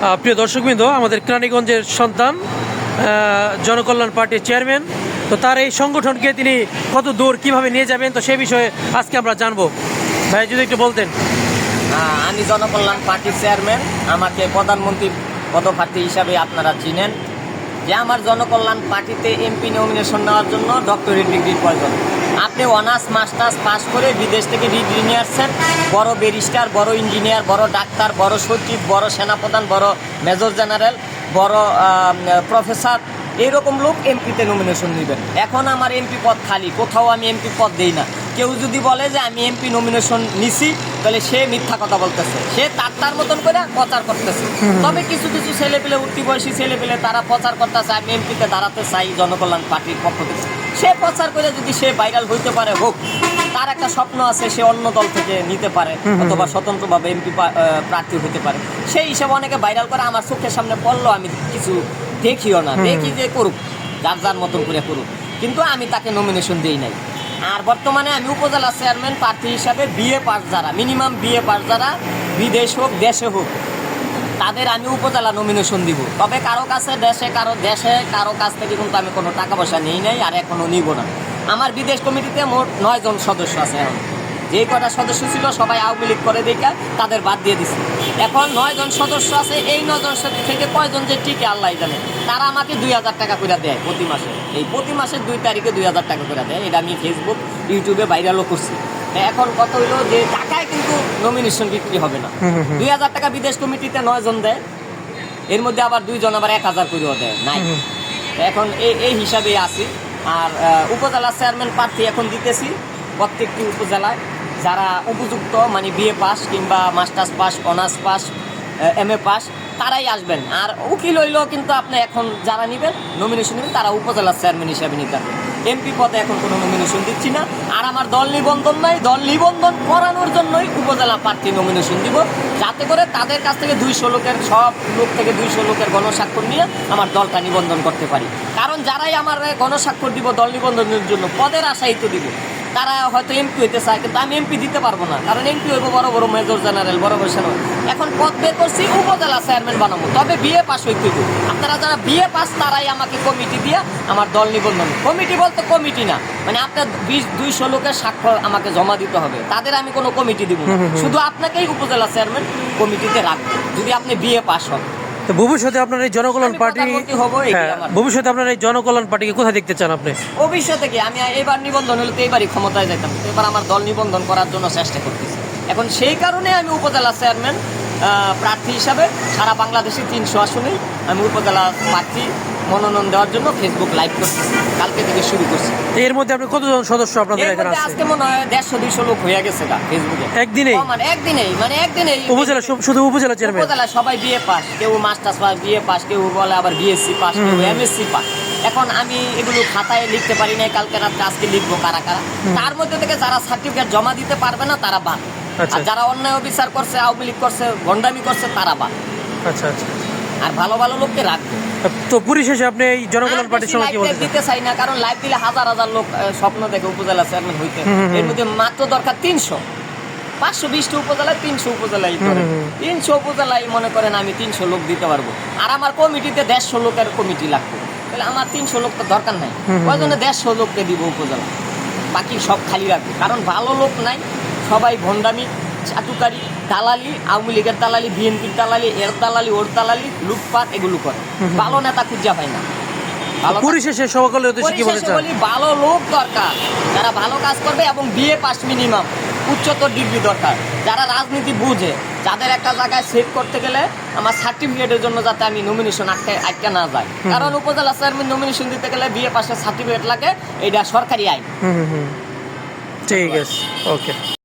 প্রিয় দর্শকবৃন্দ, আমাদের কেরানীগঞ্জের সন্তান জনকল্যাণ পার্টির চেয়ারম্যান, তো তার এই সংগঠনকে তিনি কত দূর কীভাবে নিয়ে যাবেন, তো সে বিষয়ে আজকে আমরা জানব। ভাই, যদি একটু বলতেন। আমি জনকল্যাণ পার্টির চেয়ারম্যান, আমাকে প্রধানমন্ত্রী পদপ্রার্থী হিসাবে আপনারা চিনেন। যে আমার জনকল্যাণ পার্টিতে এমপি নমিনেশন নেওয়ার জন্য ডক্টরেট ডিগ্রির প্রয়োজন। আপনি অনার্স মাস্টার্স পাস করে বিদেশ থেকে ডিগ্রি নিয়ে আসছেন। বড় ব্যারিস্টার বড় ইঞ্জিনিয়ার বড় ডাক্তার বড় সচিব বড় সেনাপ্রধান বড় মেজর জেনারেল বড় প্রফেসর এইরকম লোক এমপিতে নমিনেশন নেবেন। এখন আমার এমপি পদ খালি কোথাও আমি এমপি পদ দেই না। কেউ যদি বলে যে আমি এমপি নমিনেশন নিছি তাহলে সে মিথ্যা কথা বলতেছে। সে তার তার মতন করে প্রচার করতেছে। তবে কিছু কিছু ছেলে পেলে উঠতি বয়সী ছেলে পেলে তারা প্রচার করতেছে আমি এমপিতে দাঁড়াতে চাই জনকল্যাণ পার্টির পক্ষ থেকে। সে প্রচার করে যদি সে ভাইরাল হইতে পারে হোক তার একটা স্বপ্ন আছে সে অন্য দল থেকে নিতে পারে অথবা স্বতন্ত্রভাবে এমপি প্রার্থী হতে পারে। সেই হিসাবে অনেকে ভাইরাল করে আমার চোখের সামনে পড়ল আমি কিছু দেখিও না। দেখি যে করুক যার যার মতন করে করুক। কিন্তু আমি তাকে নমিনেশন দিই নাই। আর বর্তমানে আমি উপজেলা চেয়ারম্যান প্রার্থী হিসাবে বিএ পাস যারা মিনিমাম বিএ পাস যারা বিদেশ হোক দেশে হোক তাদের আমি উপজেলা নমিনেশন দিব। তবে কারও কাছে দেশে কারও দেশে কারও কাছ থেকে কিন্তু আমি কোনো টাকা পয়সা নিই নাই আর এখনও নিব না। আমার বিদেশ কমিটিতে মোট নয় জন সদস্য আছে এখন। যে কটা সদস্য ছিল সবাই আওয়ামী লীগ করে দেখে তাদের বাদ দিয়ে দিছে। এখন নয় জন সদস্য আছে, এই নয় জন থেকে কয়জন যে টিকে আল্লাহ জানে। তারা আমাকে দুই হাজার টাকা করে দেয় প্রতি মাসে। এই প্রতি মাসের দুই তারিখে দুই হাজার টাকা করে দেয়। এটা আমি ফেসবুক ইউটিউবে ভাইরালও করছি। এখন কত হইল যে টাকায় কিন্তু নমিনেশন বিক্রি হবে না। দুই হাজার টাকা বিদেশ কমিটিতে নয় জন দেয় এর মধ্যে আবার দুইজন আবার এক হাজার করেও দেয় নাই। এখন এই এই হিসাবে আছি। আর উপজেলা চেয়ারম্যান প্রার্থী এখন দিতেছি প্রত্যেকটি উপজেলায়। যারা উপযুক্ত মানে বিএ পাস কিংবা masters pass honours pass M A pass তারাই আসবেন। আর উকিল হইলেও কিন্তু আপনি এখন যারা নেবেন নমিনেশন নেবেন, তারা উপজেলা চেয়ারম্যান হিসাবে নিতে হবে এমপি পদে এখন কোনো নমিনেশন দিচ্ছি না। আর আমার দল নিবন্ধন নাই। দল নিবন্ধন করানোর জন্যই উপজেলা প্রার্থী নমিনেশন দিব। যাতে করে তাদের কাছ থেকে দুইশো লোকের, সব লোক থেকে দুইশো লোকের গণস্বাক্ষর নিয়ে আমার দলটা নিবন্ধন করতে পারি। কারণ যারাই আমার গণস্বাক্ষর দিব, দল নিবন্ধনের জন্য পদের আশাই তো দিব। তারা হয়তো এমপি হইতে চায় কিন্তু আমি এমপি দিতে পারব না। কারণ এমপি হইব বড় বড় মেজর জেনারেল বড় বড় সেনারেল এখন পদ বের করছি উপজেলা চেয়ারম্যান বানাবো। তবে বিএ পাস হইতে আপনারা যারা বিএ পাস তারাই আমাকে কমিটি দিয়ে আমার দল নিবন্ধন। কমিটি বলতে কমিটি না। মানে আপনার বিশ দুইশো লোকের স্বাক্ষর আমাকে জমা দিতে হবে। তাদের আমি কোনো কমিটি দিব না। শুধু আপনাকেই উপজেলা চেয়ারম্যান কমিটিতে রাখব। যদি আপনি বিএ পাস হন। তো ভবিষ্যতে আপনার এই জনকল্যাণ পার্টি হ্যাঁ ভবিষ্যতে আপনার এই জনকল্যাণ পার্টিকে কোথায় দেখতে চান আপনি? ভবিষ্যতে কি? আমি এবার নিবন্ধন হলে তো এবারই ক্ষমতায় যেতাম এবার আমার দল নিবন্ধন করার জন্য চেষ্টা করতেছি। এখন সেই কারণে আমি উপজেলা চেয়ারম্যান প্রার্থী হিসাবে সারা বাংলাদেশে তিনশো আসনেই আমি উপজেলা প্রার্থী মনোনয়ন দেওয়ার জন্য ফেসবুক লাইভ করছি। কালকে থেকে শুরু করছি। তো এর মধ্যে আপনি কতজন সদস্য আপনাদের এখানে আছে? আজকে মনে হয় দেড়শো দুইশো লোক হয়ে গেছে গা ফেসবুকে একদিনে মানে একদিনেই মানে একদিনেই। উপজেলা শুধু উপজেলা চেয়ারম্যান উপজেলা সবাই বিএ পাস কেউ মাস্টার্স পাস বিএ পাস কেউ বলে আবার বিএসসি পাস কেউ এমএসসি পাস এখন আমি এগুলো খাতায় লিখতে পারি না কালকে রাত্রে আজকে লিখব কারা কারা। তার মধ্যে থেকে যারা সার্টিফিকেট জমা দিতে পারবে না তারা বাদ। আচ্ছা। আর যারা অন্যায় অফিসার করছে আওয়ামী লীগ করছে গন্ডামি করছে তারা বাদ। আচ্ছা আচ্ছা। আর ভালো ভালো লোককে রাখবে। তো পরিশেষে আপনি এই জনকল্যাণ আর পার্টির সঙ্গে কি বলতে দিতে চাই না কারণ লাইভ দিলে হাজার হাজার লোক স্বপ্ন দেখে উপজেলা চেয়ারম্যান হইতে। এর মধ্যে মাত্র দরকার তিনশো। পাঁচশো বিশটা উপজেলায় তিনশো উপজেলায় তিনশো উপজেলায় মনে করেন আমি তিনশো লোক দিতে পারব। আর আমার কমিটিতে দেড়শো লোকের কমিটি লাগবে। তাহলে আমার তিনশো লোক তো দরকার নাই। কয়জনে দেড়শো লোককে দিব উপজেলা? বাকি সব খালি রাখবে। কারণ ভালো লোক নাই সবাই ভণ্ডামি চাটুকারি দালালি আওয়ামী লীগের দালালি বিএনপির দালালি এর দালালি ওর দালালি লুটপাট এগুলো করে। ভালো নেতা খুঁজা হয় না। পরিশেষে সকলের উদ্দেশ্যে কি বলতে বলি ভালো লোক দরকার। যারা ভালো কাজ করবে এবং বিএ পাস মিনিমাম উচ্চতর ডিগ্রি দরকার। যারা রাজনীতি বুঝে যাদের একটা জায়গায় সেভ করতে গেলে আমার সার্টিফিকেটের জন্য যাতে আমি নমিনেশন আটকে আটকে না যায়। কারণ উপজেলা চেয়ারম্যান নমিনেশন দিতে গেলে বিএ পাসের সার্টিফিকেট লাগে এটা সরকারি আইন। ঠিক আছে ওকে।